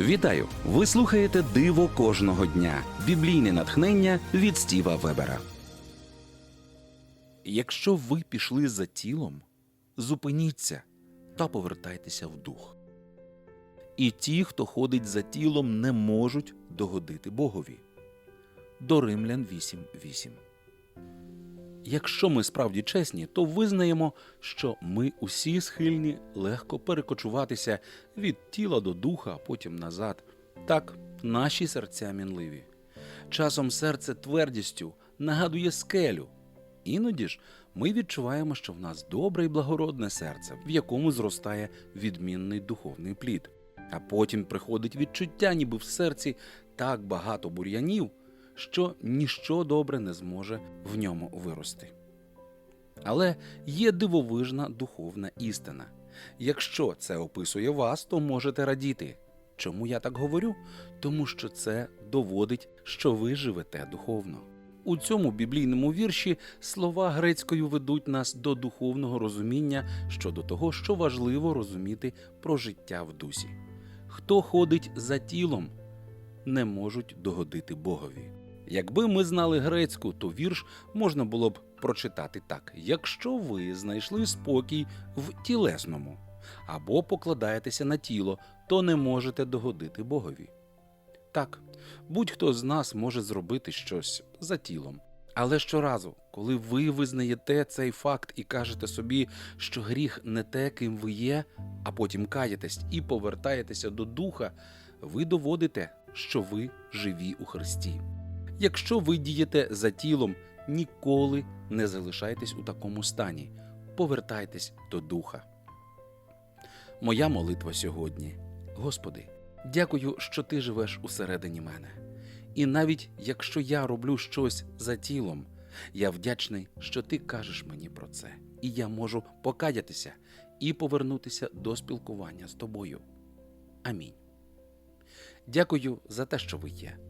Вітаю! Ви слухаєте Диво кожного дня. Біблійне натхнення від Стіва Вебера. Якщо ви пішли за тілом, зупиніться та повертайтеся в дух. І ті, хто ходить за тілом, не можуть догодити Богові. До Римлян 8.8. Якщо ми справді чесні, то визнаємо, що ми усі схильні легко перекочуватися від тіла до духа, а потім назад. Так, наші серця мінливі. Часом серце твердістю нагадує скелю. Іноді ж ми відчуваємо, що в нас добре і благородне серце, в якому зростає відмінний духовний плід. А потім приходить відчуття, ніби в серці так багато бур'янів, що ніщо добре не зможе в ньому вирости. Але є дивовижна духовна істина. Якщо це описує вас, то можете радіти. Чому я так говорю? Тому що це доводить, що ви живете духовно. У цьому біблійному вірші слова грецькою ведуть нас до духовного розуміння щодо того, що важливо розуміти про життя в дусі. Хто ходить за тілом, не можуть догодити Богові. Якби ми знали грецьку, то вірш можна було б прочитати так: якщо ви знайшли спокій в тілесному або покладаєтеся на тіло, то не можете догодити Богові. Так, будь-хто з нас може зробити щось за тілом. Але щоразу, коли ви визнаєте цей факт і кажете собі, що гріх не те, ким ви є, а потім каєтесь і повертаєтеся до духа, ви доводите, що ви живі у Христі. Якщо ви дієте за тілом, ніколи не залишайтесь у такому стані. Повертайтесь до духа. Моя молитва сьогодні. Господи, дякую, що ти живеш усередині мене. І навіть якщо я роблю щось за тілом, я вдячний, що ти кажеш мені про це, і я можу покаятися і повернутися до спілкування з тобою. Амінь. Дякую за те, що ви є.